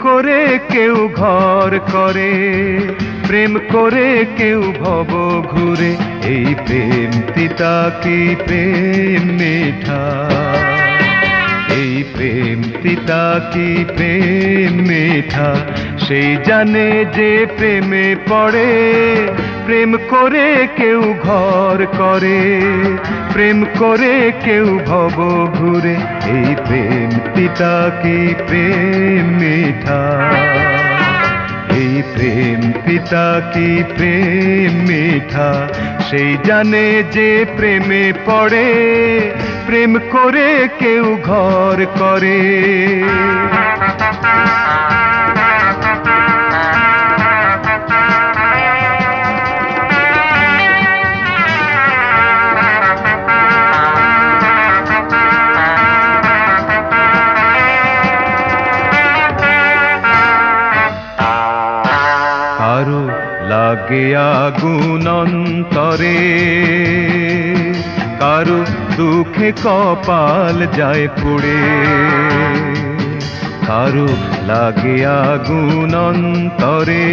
করে কেউ ঘর করে, প্রেম করে কেউ ভব ঘুরে, এই প্রেম তিতা কি প্রেম মিঠা এই প্রেম তিতা কি প্রেম মিঠা সেই জানে যে প্রেমে পড়ে প্রেম করে কেউ ঘর করে, প্রেম করে কেউ ভব ঘুরে। এই প্রেম তিতা কি প্রেম মিঠা? এই প্রেম পিতা কি প্রেম মিঠা? সেই জানে যে প্রেমে পড়ে, প্রেম করে কেউ ঘর কারও। লাগে আগুন অন্তরে। কারও দুঃখে কপাল যায় পুড়ে। কারও লাগে আগুন অন্তরে।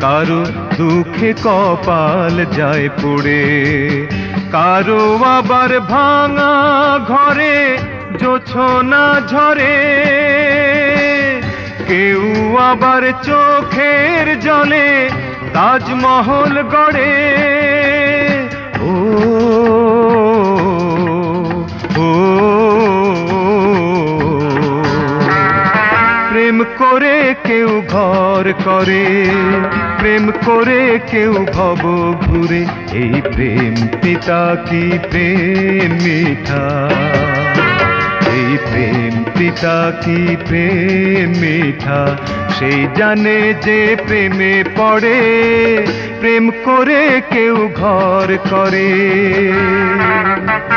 কারও দুঃখে কপাল যায় পুড়ে। কারও আবার ভাঙা ঘরে, জোছনা ঝরে। কেউ আবার চোখের জলে তাজমহল গড়ে। ও, প্রেম করে কেউ ঘর করে, প্রেম করে কেউ ভব ঘুরে। এই প্রেম পিতা কি প্রেম মিঠা? পিতা কি প্রেম মিঠা? সেই জানে যে প্রেমে পড়ে প্রেম করে কেউ ঘর কারও।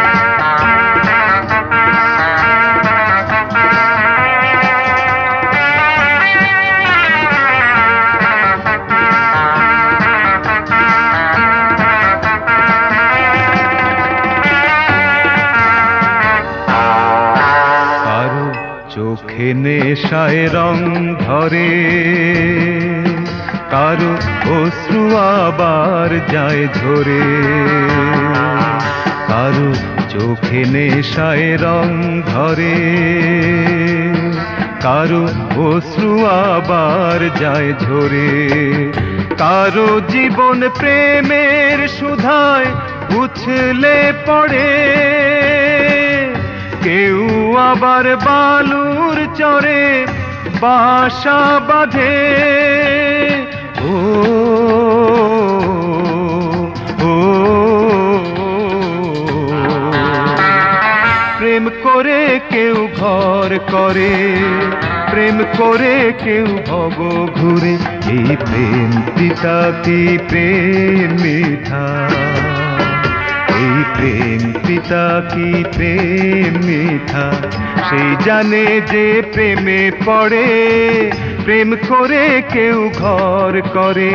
চোখে নেশায় রং ধরে। কারও অশ্রু আবার যায় ঝরে কারও চোখে নেশায় রং ধরে। কারও অশ্রু আবার যায় ঝরে কারও জীবন প্রেমের সুধায় উছলে পড়ে। কেউ আবার বালুর চরে বাসা বাঁধে। ও প্রেম করে কেউ ঘর করে, প্রেম করে কেউ ভব ঘুরে। এই প্রেম পিতা, কি প্রেম মিঠা। প্রেম, পিতা কি প্রেম মিঠা সেই জানে যে প্রেমে পড়ে, প্রেম করে কেউ ঘর করে,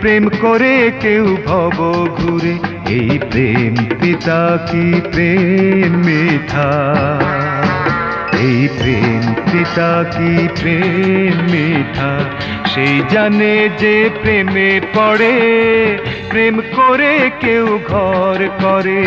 প্রেম করে কেউ ভব ঘুরে। এই প্রেম, পিতা কি প্রেম মিঠা এই প্রেম, পিতা কি প্রেম মিঠা? সেই জানে যে প্রেমে পড়ে, প্রেম করে কেউ ঘর করে।